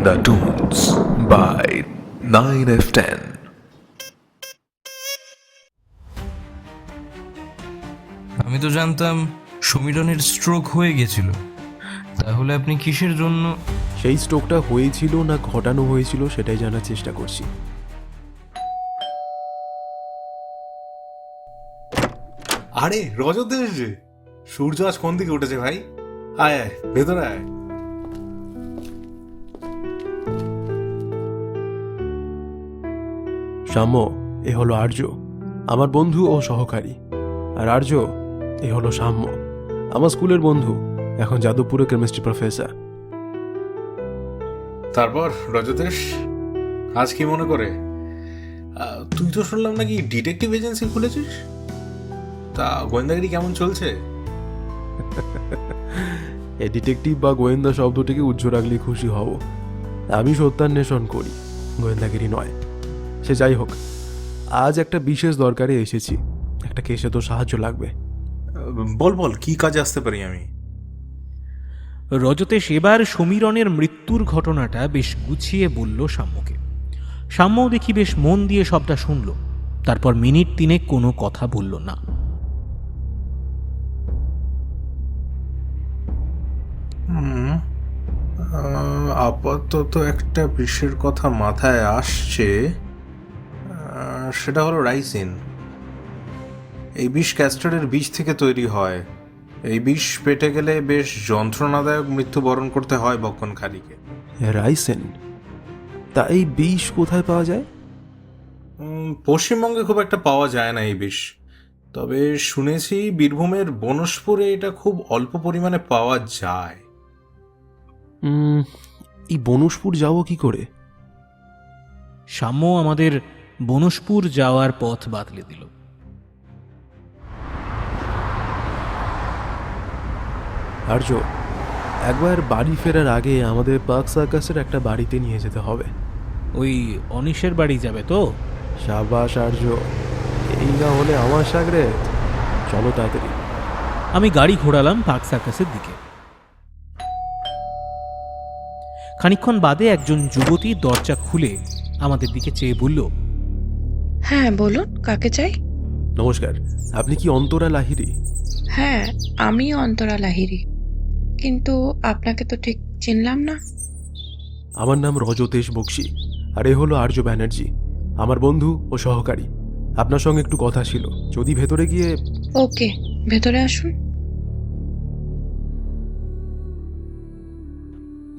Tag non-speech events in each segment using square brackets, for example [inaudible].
Goenda Tunes by 9F10. আমি তো জানতাম সমীরনের স্ট্রোক হয়ে গেছিল। তাহলে আপনি কিসের জন্য? সেই স্ট্রোকটা হয়েছিল না ঘটানো হয়েছিল সেটাই জানার চেষ্টা করছি। আরে রজত এসেছে। সূর্য আজ কোন দিকে উঠেছে ভাই? আয় আয় ভেতরে আয়। সাম্য এ হলো আর্য। আমার বন্ধু ও সহকারী। আর আর্য এ হলো সাম্য আমার স্কুলের বন্ধু এখন যাদবপুরে কেমিস্ট্রি প্রফেসর। তারপর রজতেশ আজ কি মনে করে? তুই তো শুনলাম নাকি ডিটেকটিভ এজেন্সি খুলেছিস? তা গোয়েন্দাগিরি কেমন চলছে? [laughs] এ ডিটেকটিভ বা গোয়েন্দা শব্দটিকে উজ্জ্ব রাখলে খুশি হব। আমি সত্যান্বেষণ করি গোয়েন্দাগিরি নয়। সে যাই হোক আজ একটা বিশেষ দরকারে এসেছি। একটা কেসে তো সাহায্য লাগবে। বল বল কি কাজে আসতে পারি আমি? রজতেশ এবার সমীরনের মৃত্যুর ঘটনাটা বেশ গুছিয়ে বলল সাম্যকে। সাম্যও দেখি বেশ মন দিয়ে সবটা শুনল। তারপর মিনিট তিনে কোনো কথা বলল না। আপাতত একটা বিষয়ের কথা মাথায় আসছে। সেটা হলো রাইসিন। এই বিষ ক্যাস্টারের বীজ থেকে তৈরি হয়। এই বিষ পেটে গেলে বেশ যন্ত্রণাদায়ক মৃত্যুবরণ করতে হয় বক্ষণখালীকে। রাইসেন? তা এই বিষ কোথায় পাওয়া যায়? পশ্চিমবঙ্গে খুব একটা পাওয়া যায় না এই বিষ। তবে শুনেছি বীরভূমের বনশপুরে এটা খুব অল্প পরিমাণে পাওয়া যায়। এই বনশপুর যাব কি করে? সাম্য আমাদের বনশপুর যাওয়ার পথ বাতলে দিল। আর্য একবার বাড়ি ফেরার আগে আমাদের পার্ক সার্কাসের একটা বাড়িতে নিয়ে যেতে হবে। ওই অনিশের বাড়ি যাবে তো? সাবাস আর্য এই না হলে আমার সাগরে। চলো তাড়াতাড়ি। আমি গাড়ি ঘোরালাম পার্ক সার্কাসের দিকে। খানিকক্ষণ বাদে একজন যুবতী দরজা খুলে আমাদের দিকে চেয়ে বলল হ্যাঁ বলুন কাকে চাই? নমস্কার আপনি কি অন্তরা লাহিরি হ্যাঁ আমি অন্তরা লাহিরি কিন্তু আপনাকে তো ঠিক চিনলাম না। আমার নাম রজতেশ বক্সি আর এ হলো আর্য ব্যানার্জি আমার বন্ধু ও সহকারী। আপনার সঙ্গে একটু কথা ছিল যদি ভেতরে গিয়ে ওকে ভেতরে আসুন।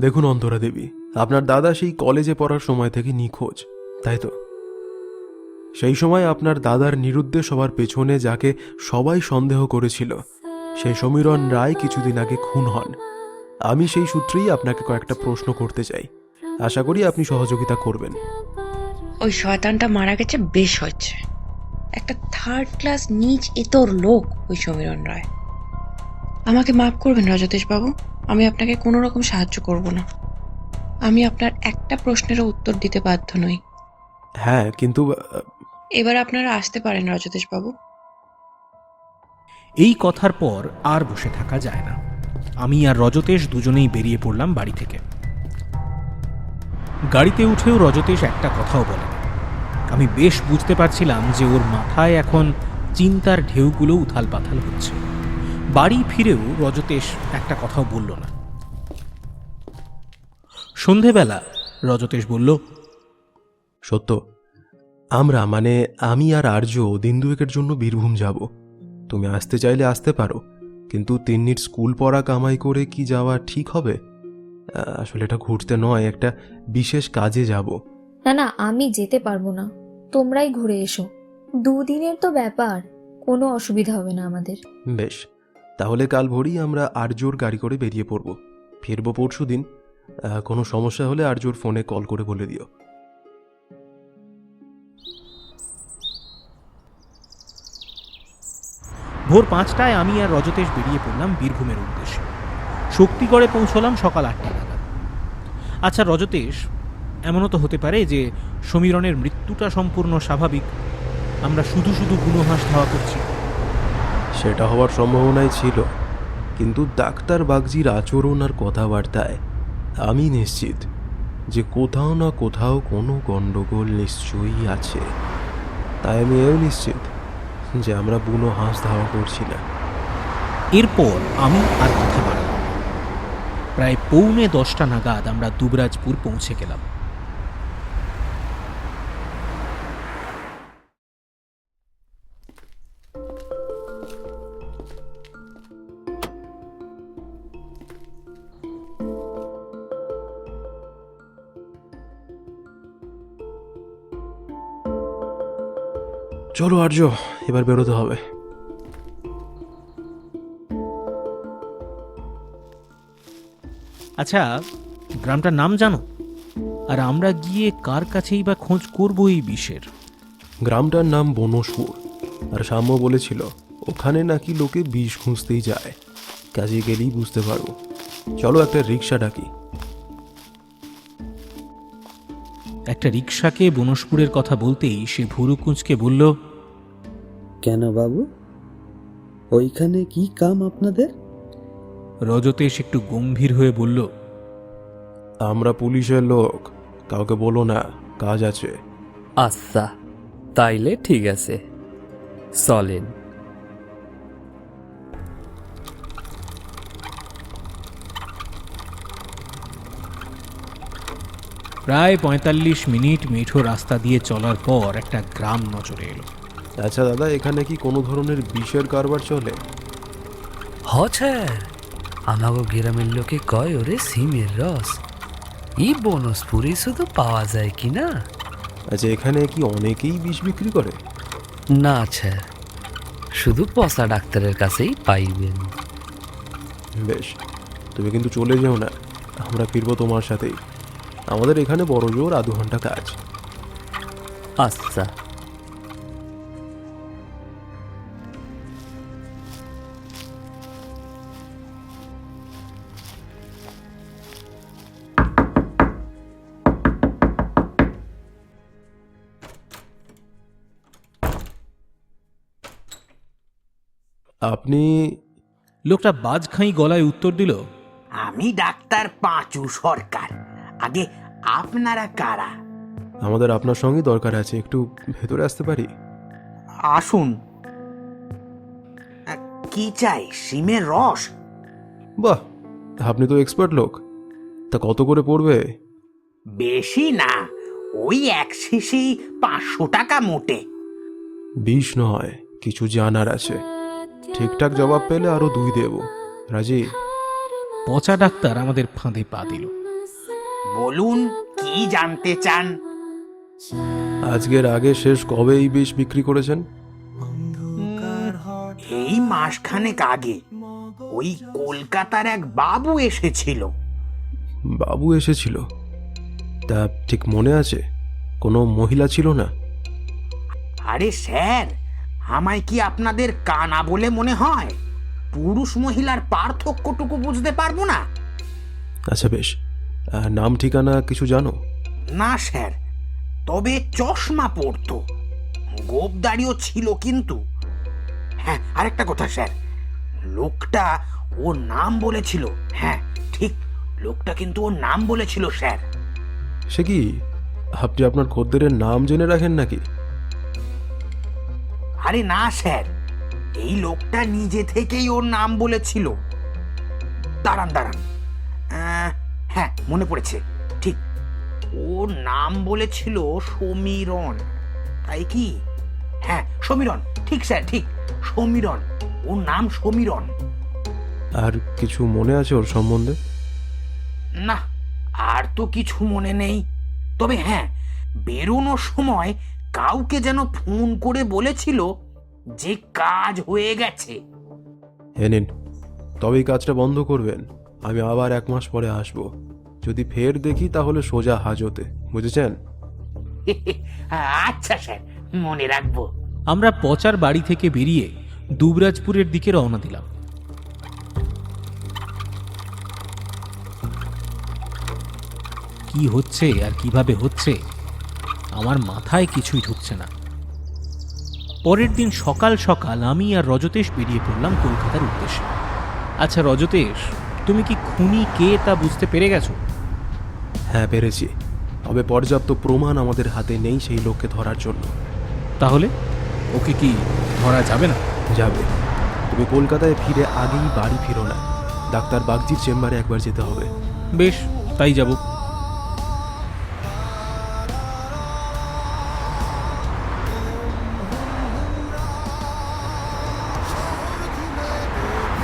দেখুন অন্তরা দেবী আপনার দাদা সেই কলেজে পড়ার সময় থেকে নিখোঁজ তাই তো? সেই সময় আপনার দাদার নিরুদ্দেশ হওয়ার পেছনে যাকে সবাই সন্দেহ করেছিল সেই সমীরণ রায় কিছুদিন আগে খুন হন। আমি সেই সূত্রেই আপনাকে কয়েকটা প্রশ্ন করতে চাই। আশা করি আপনি সহযোগিতা করবেন। ওই শয়তানটা মারা গেছে বেশ হচ্ছে একটা থার্ড ক্লাস নিচ ইতর লোক ওই সমীরণ রায়। আমাকে মাফ করবেন রজতেশ বাবু আমি আপনাকে কোনো রকম সাহায্য করব না। আমি আপনার একটা প্রশ্নেরও উত্তর দিতে বাধ্য নই। হ্যাঁ কিন্তু এবার আপনারা আসতে পারেন রজতেশ বাবু এই কথার পর আর বসে থাকা যায় না। আমি আর রজতেশ দুজনেই বেরিয়ে পড়লাম বাড়ি থেকে। গাড়িতে উঠেও রজতেশ একটা কথাও বলে আমি বেশ বুঝতে পারছিলাম যে ওর মাথায় এখন চিন্তার ঢেউগুলো উথাল পাথাল হচ্ছে। বাড়ি ফিরেও রজতেশ একটা কথাও বলল না। সন্ধেবেলা রজতেশ বলল সত্য আমরা মানে আমি আর আর্য দিন দুয়েকের জন্য বীরভূম যাব। তুমি আসতে চাইলে আসতে পারো কিন্তু তিন্নির স্কুল পড়া কামাই করে কি যাওয়া ঠিক হবে? আসলে এটা ঘুরতে নয় একটা বিশেষ কাজে যাব। না না আমি যেতে পারব না। তোমরাই ঘুরে এসো। দুদিনের তো ব্যাপার কোনো অসুবিধা হবে না আমাদের। বেশ তাহলে কাল ভোরই আমরা আর্যর গাড়ি করে বেরিয়ে পড়ব। ফিরবো পরশু দিন কোনো সমস্যা হলে আর্যর ফোনে কল করে বলে দিও। ভোর পাঁচটায় আমি আর রজতেশ বেরিয়ে পড়লাম বীরভূমের উদ্দেশ্যে। শক্তিগড়ে পৌঁছলাম সকাল আটটা নাগাদ। আচ্ছা রজতেশ, এমনও তো হতে পারে যে সমীরণের মৃত্যুটা সম্পূর্ণ স্বাভাবিক। আমরা শুধু শুধু গুণহাস ধাওয়া করছি। সেটা হওয়ার সম্ভাবনাই ছিল, কিন্তু ডাক্তার বাগজির আচরণ আর কথাবার্তায় আমি নিশ্চিত যে কোথাও না কোথাও কোনো গণ্ডগোল নিশ্চয়ই আছে। তাই আমি এও নিশ্চিত যে আমরা বুনো হাঁস ধাওয়া করছি না। এরপর আমি আর কথা বাড়ালাম প্রায় পৌনে দশটা নাগাদ আমরা দুবরাজপুর পৌঁছে গেলাম। চলো আর্য এবার বেরোতে হবে। আচ্ছা গ্রামটার নাম জানো? আর আমরা গিয়ে কার কাছেই বা খোঁজ করব এই বিষের? গ্রামটার নাম বনসপুর আর সাম্য বলেছিল ওখানে নাকি লোকে বিষ খুঁজতেই যায়। কাজে গেলেই বুঝতে পারব চলো একটা রিক্সা ডাকি। একটা রিক্সাকে বনশপুরের কথা বলতেই সে ভুরুকুঁচকে বলল কেন বাবু? ওইখানে কি কাম আপনাদের? রজতেশ একটু গম্ভীর হয়ে বলল আমরা পুলিশের লোক কাউকে বলো না কাজ আছে। আচ্ছা তাইলে ঠিক আছে। চলেন। প্রায় পঁয়তাল্লিশ মিনিট মেঠো রাস্তা দিয়ে চলার পর একটা গ্রাম নজরে এলো। আচ্ছা দাদা এখানে কি কোনো ধরনের বিষের কারবার চলে? হচ্ছে আমাগো গ্রামের লোকে কয় ওরে সিমের রস। ই বনসপুরি শুধু পাওয়া যায় কি না? আচ্ছা এখানে কি অনেকেই বিষ বিক্রি করে? না আছে শুধু পচা ডাক্তারের কাছেই পাইবেন। বেশ তুমি কিন্তু চলে যেও না। আমরা ফিরবো তোমার সাথেই। আমাদের এখানে বড় জোর আধ ঘণ্টা কাজ। আচ্ছা। আপনি লোকটা বাজখাই গলায় উত্তর দিল আমি ডাক্তার পাঁচু সরকার। আগে আপনারা কারা? আমাদের আপনার সঙ্গে দরকার আছে একটু ভেতরে আসতে পারি? আসুন। কি চাই সিমের রস? বাহ আপনি তো এক্সপার্ট লোক। তা কত করে পড়বে? বেশি না ওই এক শিশি পাঁচশো টাকা মোটে। বিষ নয় কিছু জানার আছে। ঠিকঠাক জবাব পেলে আরও দুই দেব। রাজি? পচা ডাক্তার আমাদের ফাঁদে পা দিল। বলুন কি জানতে চান? আজকের আগে শেষ কবে এই বিষ বিক্রি করেছেন? এই মাসখানেক আগে। ওই কলকাতার এক বাবু এসেছিল। বাবু এসেছিল? তা ঠিক মনে আছে? কোনো মহিলা ছিল না? আরে স্যার আমায় কি আপনাদের কানা বলে মনে হয়? পুরুষ মহিলার পার্থক্যটুকু বুঝতে পারব না? আচ্ছা বেশ। নাম ঠিকানা কিছু জানো? না স্যার। তবে চশমা পরতো। গোপদারিও ছিল কিন্তু। হ্যাঁ আরেকটা কথা স্যার। লোকটা ওর নাম বলেছিল। হ্যাঁ ঠিক। লোকটা কিন্তু ওর নাম বলেছিল স্যার। সে কি? আপনি আপনার খদ্দের নাম জেনে রাখেন নাকি? আরে না স্যার। এই লোকটা নিজে থেকেই ওর নাম বলেছিল। দাঁড়ান দাঁড়ান। হ্যাঁ মনে পড়েছে। ঠিক। ওর নাম বলেছিল সমীরণ। তাই কি? হ্যাঁ সমীরণ। ঠিক স্যার ঠিক। সমীরণ। ওর নাম সমীরণ। আর কিছু মনে আছে ওর সম্বন্ধে? না আর তো কিছু মনে নেই। তবে হ্যাঁ বেরোনোর সময় কাউকে যেন ফোন করে বলেছিল যে কাজ হয়ে গেছে। হে নিন তবে কাজটা বন্ধ করবেন। আমি আবার এক মাস পরে আসব। যদি ফের দেখি তাহলে সোজা হাজতে বুঝেছেন? [laughs] আচ্ছা স্যার মনে রাখব। আমরা পচার বাড়ি থেকে বেরিয়ে দুবরাজপুরের দিকে রওনা দিলাম। কি হচ্ছে আর কীভাবে হচ্ছে আমার মাথায় কিছুই ঢুকছে না। পরের দিন সকাল সকাল আমি আর রজতেশ বেরিয়ে পড়লাম কলকাতার উদ্দেশ্যে। আচ্ছা রজতেশ তুমি কি খুনি কে তা বুঝতে পেরে গেছো? হ্যাঁ পেরেছি। তবে পর্যাপ্ত প্রমাণ আমাদের হাতে নেই সেই লোককে ধরার জন্য। তাহলে? ওকে কি ধরা যাবে না? যাবে। তুমি কলকাতায় ফিরে আগেই বাড়ি ফিরো না। ডাক্তার বাগজির চেম্বারে একবার যেতে হবে। বেশ তাই যাব।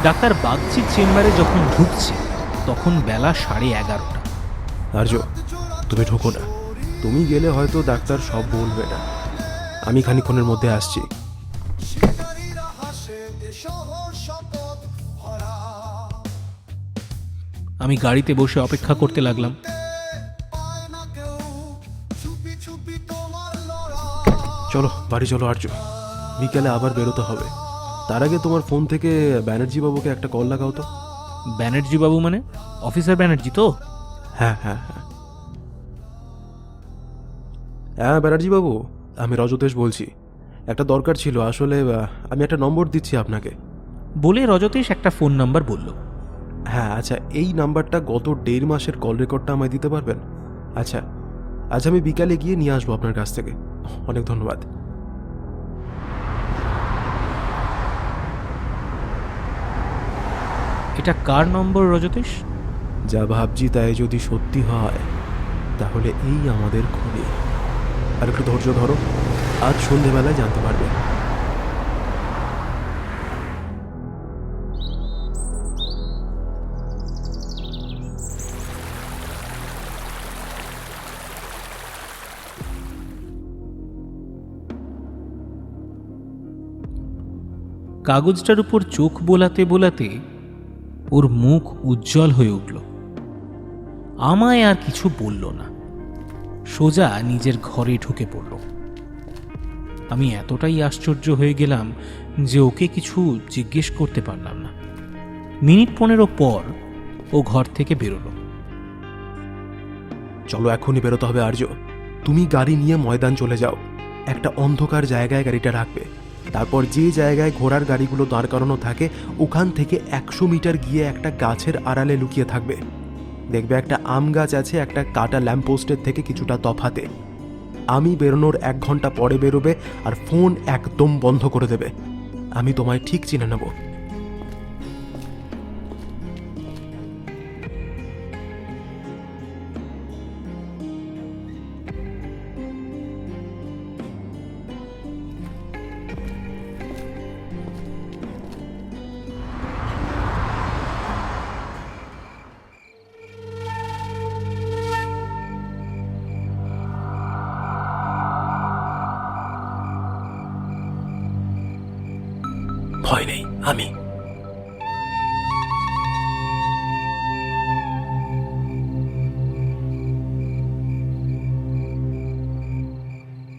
ডাক্তার বাগচির চেম্বারে যখন ঢুকছে তখন বেলা সাড়ে এগারোটা। আর্য তুমি ঢোকো না। তুমি গেলে হয়তো ডাক্তার সব বলবে না। আমি খানিক্ষণের মধ্যে আসছি। আমি গাড়িতে বসে অপেক্ষা করতে লাগলাম। চলো বাড়ি চলো আর্য। বিকেলে আবার বেরোতে হবে। তার আগে তোমার ফোন থেকে ব্যানার্জি বাবুকে একটা কল লাগাও তো। ব্যানার্জি বাবু মানে? অফিসার ব্যানার্জি তো? হ্যাঁ হ্যাঁ হ্যাঁ। হ্যাঁ ব্যানার্জি বাবু আমি রজতেশ বলছি। একটা দরকার ছিল আসলে আহ, আমি একটা নম্বর দিচ্ছি আপনাকে। বলে রজতেশ একটা ফোন নাম্বার বলল। হ্যাঁ আচ্ছা এই নাম্বারটা গত দেড় মাসের কল রেকর্ডটা আমায় দিতে পারবেন? আচ্ছা আজ আমি বিকালে গিয়ে নিয়ে আসব আপনার কাছ থেকে। অনেক ধন্যবাদ। এটা কার নম্বর রজতেশ? যা ভাবছি তাই যদি সত্যি হয় তাহলে এই আমাদের খুনি। আর একটু ধৈর্য ধরো আজ সন্ধেবেলায় জানতে পারবে। কাগজটার উপর চোখ বোলাতে বোলাতে ওর মুখ উজ্জ্বল হয়ে উঠল। আমায় আর কিছু বলল না। সোজা নিজের ঘরে ঢুকে পড়ল। আমি এতটাই আশ্চর্য হয়ে গেলাম যে ওকে কিছু জিজ্ঞেস করতে পারলাম না। মিনিট পনেরো পর ও ঘর থেকে বেরোলো। চলো এখনই বেরোতে হবে আর্য। তুমি গাড়ি নিয়ে ময়দান চলে যাও। একটা অন্ধকার জায়গায় গাড়িটা রাখবে। তারপর যে জায়গায় ঘোড়ার গাড়িগুলো দাঁড় করানো থাকে, ওখান থেকে একশো মিটার গিয়ে একটা গাছের আড়ালে লুকিয়ে থাকবে। দেখবে একটা আম গাছ আছে, একটা কাটা ল্যাম্পপোস্টের থেকে কিছুটা তফাতে। আমি বেরোনোর এক ঘণ্টা পরে বেরোবে আর ফোন একদম বন্ধ করে দেবে। আমি তোমায় ঠিক চিনে নেব।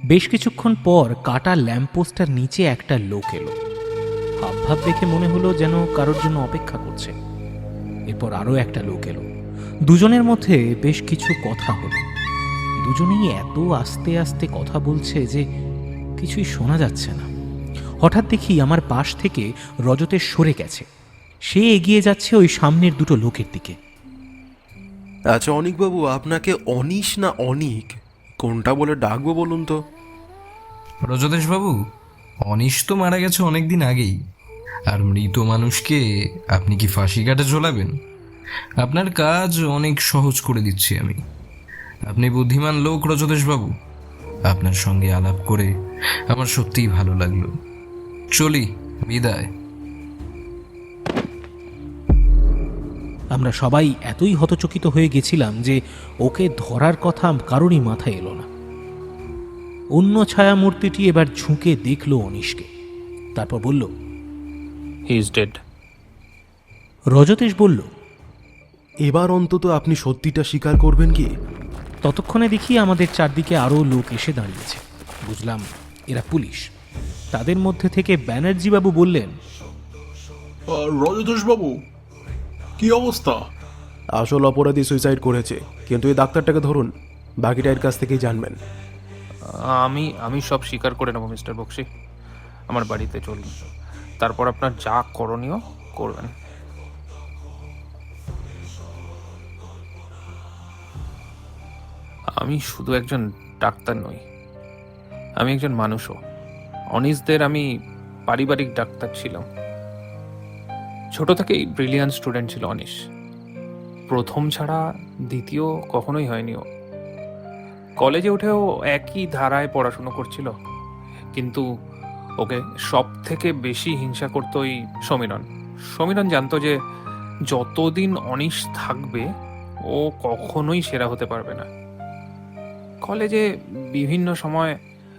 বেশ কিছুক্ষণ পর কাটা ল্যাম্পপোস্টার নিচে একটা লোক এলো। হাবভাব দেখে মনে হলো যেন কারোর জন্য অপেক্ষা করছে। এরপর আরও একটা লোক এলো। দুজনের মধ্যে বেশ কিছু কথা হলো। দুজনেই এত আস্তে আস্তে কথা বলছে যে কিছুই শোনা যাচ্ছে না। হঠাৎ দেখি আমার পাশ থেকে রজতের সরে গেছে। সে এগিয়ে যাচ্ছে ওই সামনের দুটো লোকের দিকে। আচ্ছা অনিকবাবু, আপনাকে অনিশ না অনিক? কোনটা বলে ডাকবো বলুন তো? রজতেশ বাবু অনিশ তো মারা গেছে অনেক দিন আগেই। আর মৃত মানুষকে আপনি কি ফাঁসি কাটে ঝোলাবেন? আপনার কাজ অনেক সহজ করে দিচ্ছি আমি। আপনি বুদ্ধিমান লোক রজতেশ বাবু আপনার সঙ্গে আলাপ করে আমার সত্যিই ভালো লাগল। চলি, বিদায়। আমরা সবাই এতই হতচকিত হয়ে গেছিলাম যে ওকে ধরার কথা কারোরই মাথায় এলো না। অন্য ছায়ামূর্তিটি এবার ঝুঁকে দেখল অনিশকে। তারপর বলল হি ইজ ডেড রজতেশ বলল এবার অন্তত আপনি সত্যিটা স্বীকার করবেন কি? ততক্ষণে দেখি আমাদের চারদিকে আরও লোক এসে দাঁড়িয়েছে। বুঝলাম এরা পুলিশ। তাদের মধ্যে থেকে ব্যানার্জি বাবু বললেন রজতেশ বাবু কি অবস্থা? আসল অপরাধী সুইসাইড করেছে কিন্তু এই ডাক্তারটাকে ধরুন বাকিটা এর কাছ থেকেই জানবেন। আমি আমি সব স্বীকার করে নেব, মিস্টার বক্সি। আমার বাড়িতে চলুন। তারপর আপনার যা করণীয় করবেন। আমি শুধু একজন ডাক্তার নই, আমি একজন মানুষও। অনিসদের আমি পারিবারিক ডাক্তার ছিলাম। ছোট থেকেই ব্রিলিয়ান্ট স্টুডেন্ট ছিল অনিশ প্রথম ছাড়া দ্বিতীয় কখনোই হয়নি ও। কলেজে উঠেও একই ধারায় পড়াশুনো করছিল। কিন্তু ওকে সব থেকে বেশি হিংসা করতো ওই সমীরণ। সমীরণ জানতো যে যতদিন অনিশ থাকবে, ও কখনোই সেরা হতে পারবে না। কলেজে বিভিন্ন সময়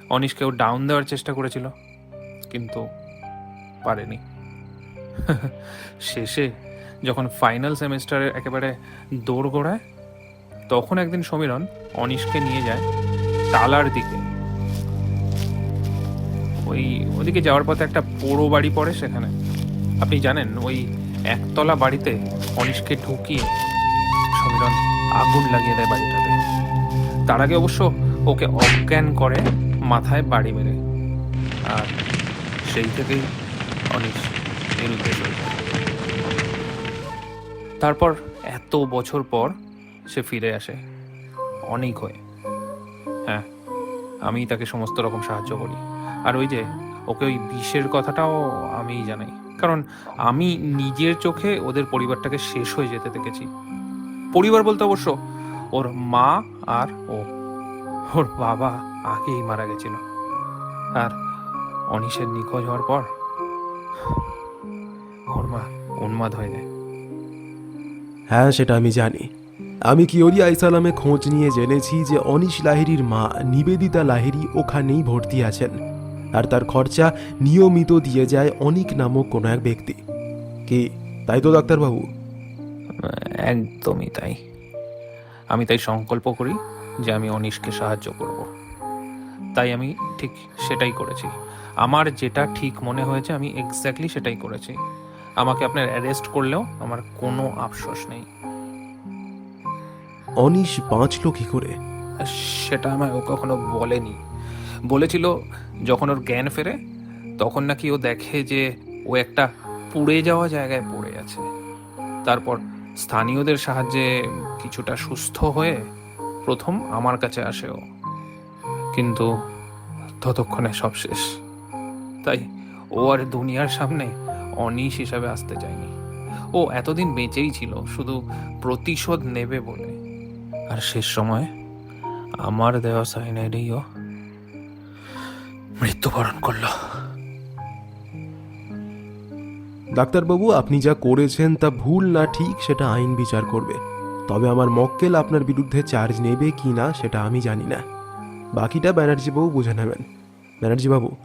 অনিশকেও ডাউন দেওয়ার চেষ্টা করেছিল, কিন্তু পারেনি। [laughs] শেষে যখন ফাইনাল সেমিস্টারের একেবারে দৌড় গোড়ায় তখন একদিন সমীরণ অনিশকে নিয়ে যায় তালার দিকে। ওই, ওদিকে যাওয়ার পথে একটা পোড়ো বাড়ি পড়ে সেখানে। আপনি জানেন, ওই একতলা বাড়িতে অনিশকে ঢুকিয়ে সমীরণ আগুন লাগিয়ে দেয় বাড়িটাতে। তার আগে অবশ্য ওকে অজ্ঞান করে মাথায় বাড়ি মেরে। আর সেই থেকেই অনিশ এর উদ্দেশ্য তারপর এত বছর পর সে ফিরে আসে। অনেক হয়ে। হ্যাঁ আমি তাকে সমস্ত রকম সাহায্য করি। আর ওই যে, ওকে ওই বিষের কথাটাও আমিই জানাই। কারণ আমি নিজের চোখে ওদের পরিবারটাকে শেষ হয়ে যেতে দেখেছি। পরিবার বলতে অবশ্য ওর মা আর ও। ওর বাবা আগেই মারা গেছিল। আর অনিশের নিখোঁজ হওয়ার পর ওর মা উন্মাদ হয়ে যায়। হ্যাঁ সেটা আমি জানি। আমি কিওরি আইসালামে খোঁজ নিয়ে জেনেছি যে অনিশ লাহিড়ির মা নিবেদিতা লাহিড়ি ওখানেই ভর্তি আছেন? আর তার খরচা নিয়মিত দিয়ে যায় অনিক নামক কোনো এক ব্যক্তি। কি, তাই তো ডাক্তারবাবু? একদমই তাই। আমি তাই সংকল্প করি যে আমি অনিশকে সাহায্য করব। তাই আমি ঠিক সেটাই করেছি। আমার যেটা ঠিক মনে হয়েছে আমি এক্স্যাক্টলি সেটাই করেছি। আমাকে আপনার অ্যারেস্ট করলেও আমার কোনো আফসোস নেই। অনিশ বাঁচল কি করে? সেটা আমায় ও কখনো বলেনি। বলেছিল যখন ওর জ্ঞান ফেরে, তখন নাকি ও দেখে যে ও একটা পুড়ে যাওয়া জায়গায় পড়ে আছে। তারপর স্থানীয়দের সাহায্যে কিছুটা সুস্থ হয়ে প্রথম আমার কাছে আসে ও। কিন্তু ততক্ষণে সব শেষ। তাই ও আর দুনিয়ার সামনে অনিশ হিসাবে আসতে চায়নি। ও এতদিন বেঁচেই ছিল, শুধু প্রতিশোধ নেবে বলে। আর শেষ সময় আমার দেওয়া সাইনাইডেই ও মৃত্যুবরণ করল। ডাক্তারবাবু, আপনি যা করেছেন তা ভুল না, ঠিক সেটা আইন বিচার করবে। তবে আমার মক্কেল আপনার বিরুদ্ধে চার্জ নেবে কি না, সেটা আমি জানি না। বাকিটা ব্যানার্জি বাবু বুঝে নেবেন। ব্যানার্জি বাবু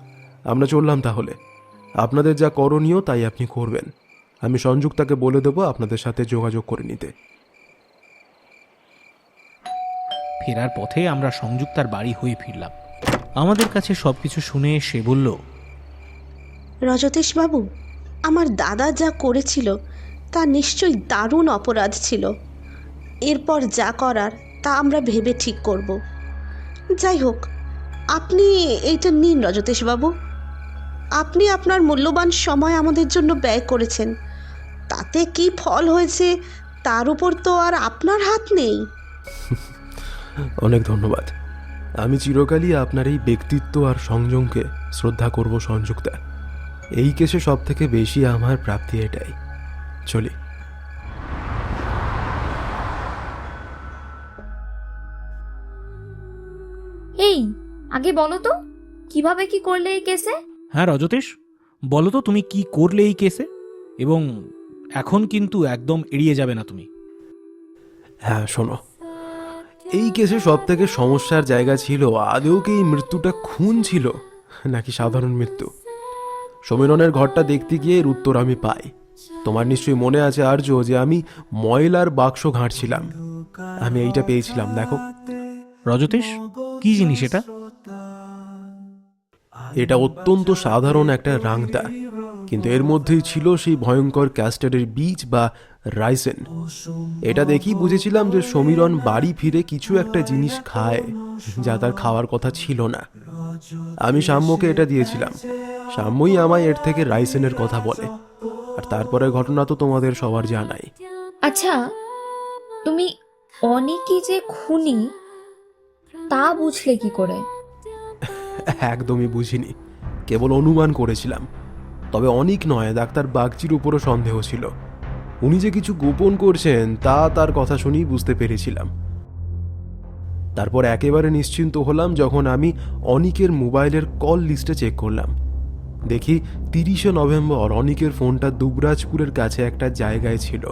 আমরা চললাম তাহলে। আপনাদের যা করণীয়, তাই আপনি করবেন। আমি সংযুক্তাকে বলে দেবো আপনাদের সাথে যোগাযোগ করে নিতে। ফেরার পথে আমরা সংযুক্তার বাড়ি হয়ে ফিরলাম। আমাদের কাছে সবকিছু শুনে সে বলল বাবু আমার দাদা যা করেছিল তা নিশ্চয়ই দারুণ অপরাধ ছিল। এরপর যা করার তা আমরা ভেবে ঠিক করব। যাই হোক, আপনি এইটা নিন রজতেশ বাবু আপনি আপনার মূল্যবান সময় আমাদের জন্য ব্যয় করেছেন। তাতে কি ফল হয়েছে তার উপর তো আর আপনার হাত নেই। [laughs] অনেক ধন্যবাদ। আমি চিরকালই আপনার এই ব্যক্তিত্ব আর সংযমকে শ্রদ্ধা করব সংযুক্তা এই কেসে সব থেকে বেশি আমার প্রাপ্তি এটাই। চলি। এই আগে বলো তো কীভাবে কি করলে এই কেসে? হ্যাঁ রজতেশ বলো তো তুমি কি করলে এই কেসে? এবং এখন কিন্তু একদম এড়িয়ে যাবে না তুমি। হ্যাঁ শোনো এই কেসে সব থেকে সমস্যার জায়গা ছিল আদৌ কি এই মৃত্যুটা খুন ছিল নাকি সাধারণ মৃত্যু? সমীরণের ঘরটা দেখতে গিয়ে এর উত্তর আমি পাই। তোমার নিশ্চয়ই মনে আছে আর্য যে আমি ময়লার বাক্স ঘাঁটছিলাম। আমি এইটা পেয়েছিলাম দেখো। রজতেশ কি জিনিস এটা? এটা অত্যন্ত সাধারণ একটা রাংতা। কিন্তু এর মধ্যেই ছিল সেই ভয়ঙ্কর ক্যাস্টারের বীজ বা রাইসেন। এটা দেখি বুঝেছিলাম যে সমীরণ বাড়ি ফিরে কিছু একটা জিনিস খায় যা তার খাওয়ার কথা ছিল না। আমি সাম্যকে এটা দিয়েছিলাম। সাম্যই আমায় এর থেকে রাইসেনের কথা বলে। আর তারপরে ঘটনা তো তোমাদের সবার জানাই। আচ্ছা তুমি অনেকই যে খুনি তা বুঝলে কি করে? [laughs] একদমই বুঝিনি। কেবল অনুমান করেছিলাম। তবে অনেক নয়, ডাক্তার বাগচির উপরও সন্দেহ ছিল। উনি যে কিছু গোপন করছেন, তা তার কথা শুনেই বুঝতে পেরেছিলাম। তারপর একেবারে নিশ্চিন্ত হলাম যখন আমি অনিকের মোবাইলের কল লিস্টে চেক করলাম। দেখি তিরিশে নভেম্বর অনিকের ফোনটা দুবরাজপুরের কাছে একটা জায়গায় ছিল।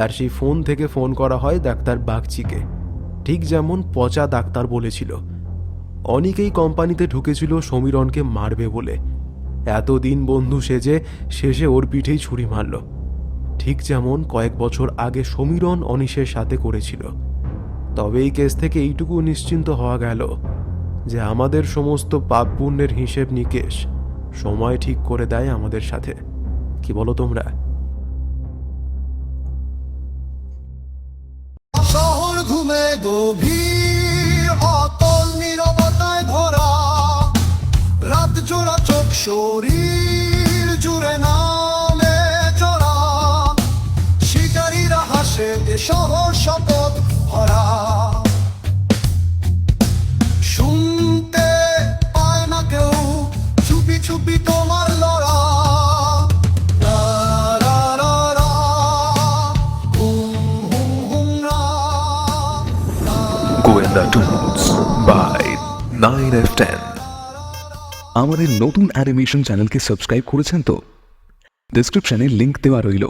আর সেই ফোন থেকে ফোন করা হয় ডাক্তার বাগচিকে। ঠিক যেমন পচা ডাক্তার বলেছিল। অনেকেই কোম্পানিতে ঢুকেছিল সমীরণকে মারবে বলে। এতদিন বন্ধু সেজে শেষে ওর পিঠেই ছুরি মারল। ঠিক যেমন কয়েক বছর আগে সমীরণ অনিশের সাথে করেছিল। তবে এই কেস থেকে এইটুকু নিশ্চিন্ত হওয়া গেল যে আমাদের সমস্ত পাপ পুণ্যের হিসেব নিকেশ সময় ঠিক করে দেয় আমাদের সাথে। কি বলো তোমরা? শরীর জুড়ে নামে চড়া। শিকারীরা হাসে এ শহর শপথ ভরা শুনতে পায় না কেউ চুপি চুপি তোমার লড়া। Goenda Tunes by 9F10 আমাদের নতুন অ্যানিমেশন চ্যানেলকে সাবস্ক্রাইব করেছেন তো? ডিসক্রিপশানে লিঙ্ক দেওয়া রইল।